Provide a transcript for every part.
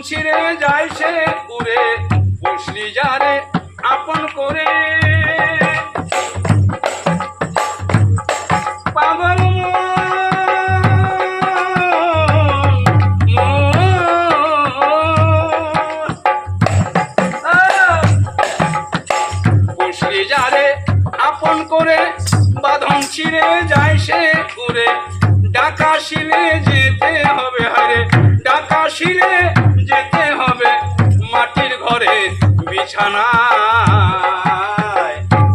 ছিঁড়ে যায় সে উড়ে বসলি যারে আপন করে। আপন করে যায় সে উড়ে ডাকা শিলে যেতে হবে হারে ডাকা শিলে বিছানায়।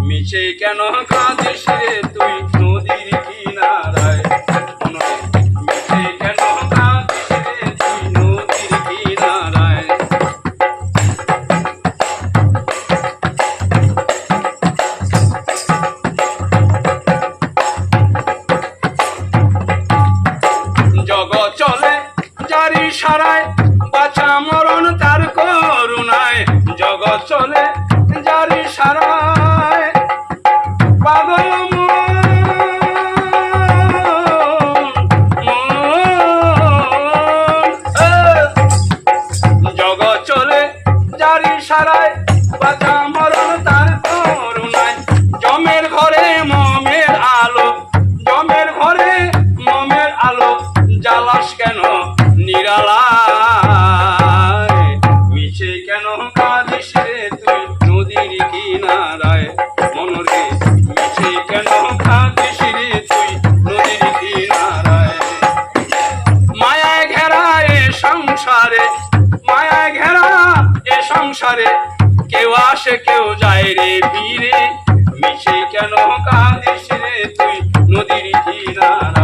মিছে কেন কাঁদিস রে তুই নদীর কিনারায়? মিছে কেন কাঁদিস তুই নদীর কিনারায়? জগৎ চলে জারি সারায় সারায় বাঁচা তার জমের ঘরে মমের আলো জমের ঘরে মমের আলো জ্বালাস কেন? নিরালায় সংসারে মায়া ঘেরা এ সংসারে। কেউ আসে, কেউ যায় রে ফিরে মিশে কেন কাঁদিস রে তুই নদীর কিনারায়